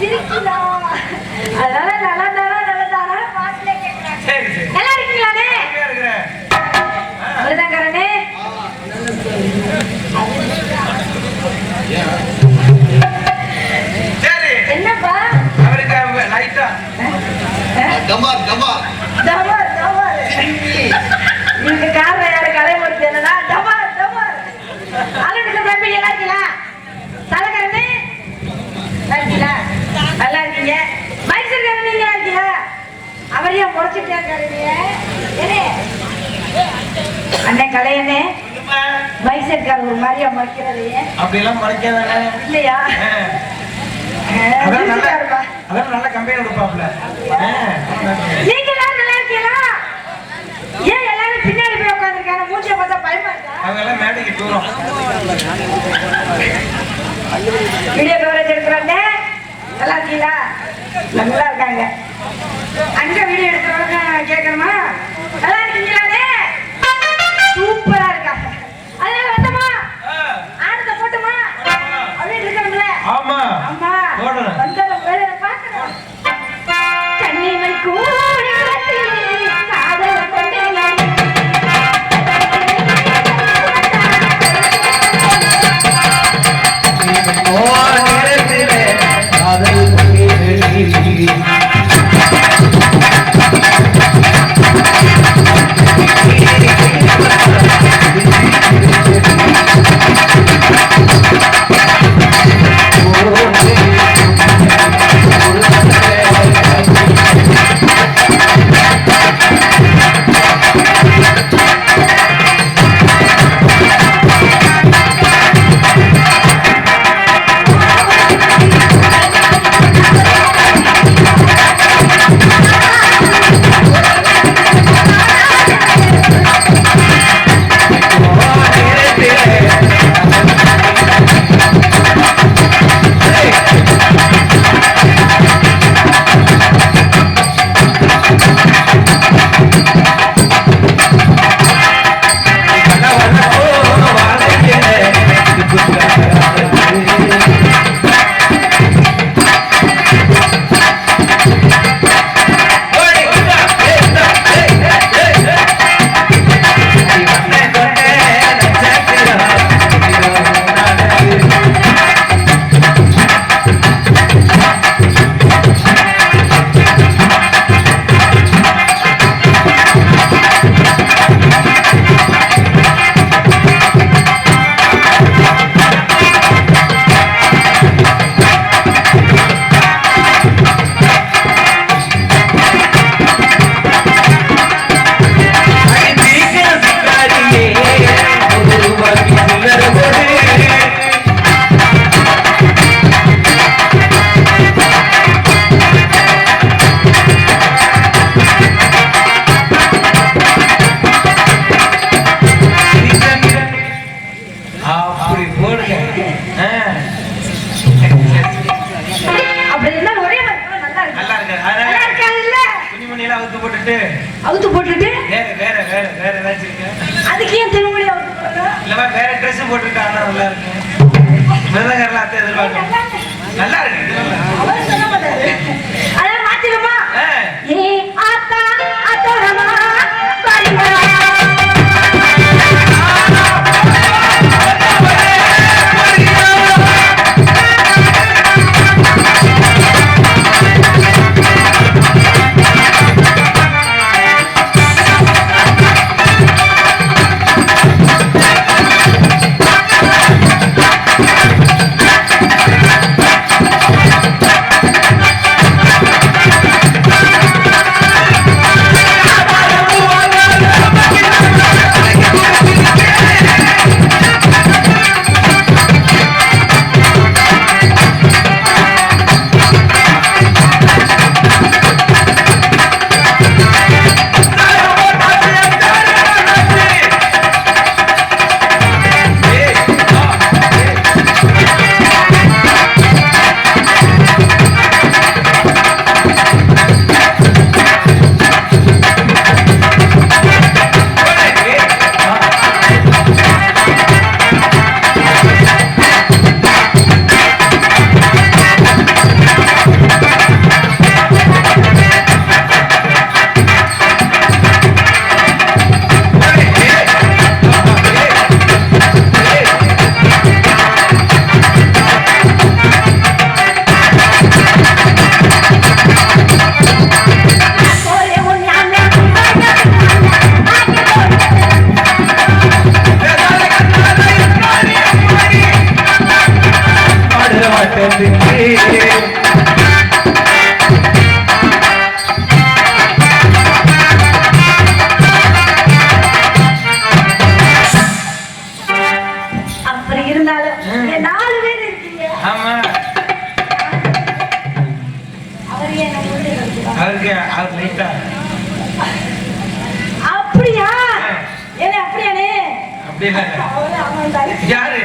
Ridiculous! அண்ணே கலையண்ணே வயசு ஒரு மாதிரியா மறைக்கிறது அப்படி எல்லாம் இல்லையா? அதான் நல்ல கம்பெனி கொடுப்பாப்ல நீங்க நல்லா இருக்கீங்களா? ஏன் எல்லாரும் பின்னாடி போய் உட்காந்துருக்காங்க? மூச்சை பார்த்தா பயமா வீடியோ கவரேஜ் எடுக்கிறாங்க நல்லா இருக்கீங்களா? நல்லா இருக்காங்க. அங்க வீடு எடுக்கிறவங்க கேட்கணுமா? நல்லா இருக்கீங்க. இருந்தாலும் நாலு பேர் இருக்கீங்க. ஆமா? அவருக்கு அவர் லைட்டா அப்படியா? ஏன்னா அப்படியானே? அப்படி இல்லை அவரு அவன் தானே. யாரு?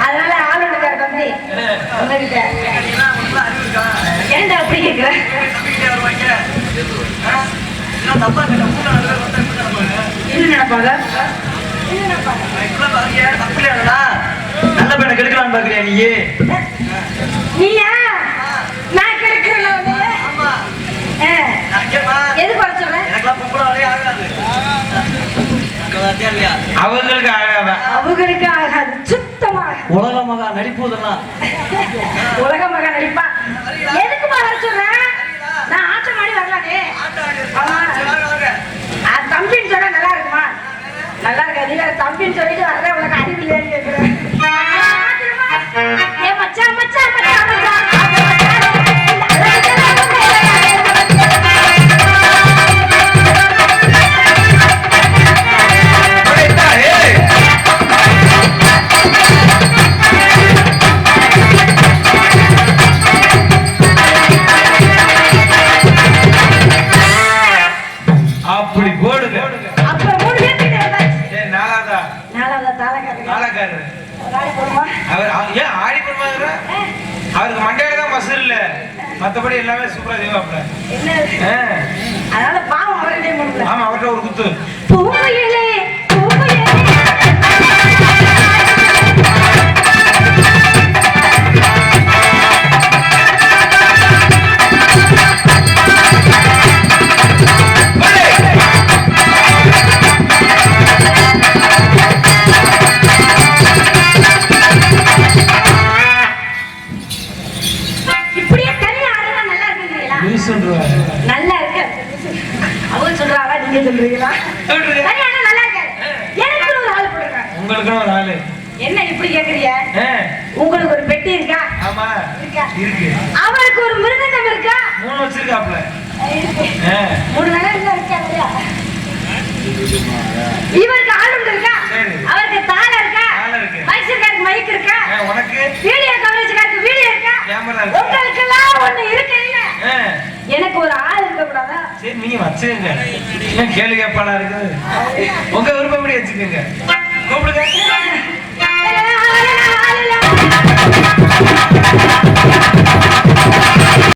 அதனால ஆளுநர் தம்பி உங்ககிட்ட. ஏன்டா அப்படி கேக்குற? என்ன நினைப்பாங்க என்ன நினைப்பாங்க நல்ல பையனை கெடுக்கலாம்னு பாக்குறியா நீ நீயா நான் கிடைக்கிறேன் எது குறைச்சல அவங்களுக்கு ஆகாத. அவங்களுக்கு ஆகாது சுத்தமா ஆகாது. உலக மகா நடிப்புதெல்லாம். உலக மகா நடிப்பா? எதுக்கு வர சொல்றேன் நான் ஆட்டம் ஆடி வரலானே. ஆமா தம்பின்னு சொன்னா நல்லா இருக்குமா? நல்லா இருக்காது. தம்பின்னு சொல்லிட்டு வர்றேன் உனக்கு அறிவு இல்லையான்னு மசூர் இல்ல மத்தபடி எல்லாமே சூப்பரா செய்வாப்ல ஆமா அவர்கிட்ட ஒரு குத்து. ஒரு ஆளு. என்ன இப்படி கேக்குறீங்க? ஆ, உங்களுக்கு ஒரு பெட்டி இருக்கா? ஆமா. இருக்கா? இருக்கு. அவருக்கு ஒரு மிருதங்கம் இருக்கா? மூணு வச்சிருக்காப்ல. இருக்கு. மூணு வேலை இருந்தா இருக்கா இல்லையா இவருக்கு ஆளுங்க இருக்கா. அவருக்கு தாளம் இருக்கா? இருக்கு. மைசூர்காருக்கு மைக் இருக்கா? உனக்கு? வீடியோ கவரேஜ்காருக்கு வீடியோ இருக்கா? இருக்கு? உங்களுக்கு எல்லாம் ஒண்ணு இருக்கு இல்ல. எனக்கு ஒரு ஆள் இருக்க கூடாதா? சரி நீங்க வச்சுக்கங்க. கேள்வி கேட்பாளா இருக்குது? உங்க விருப்பப்படி வச்சுக்கோங்க.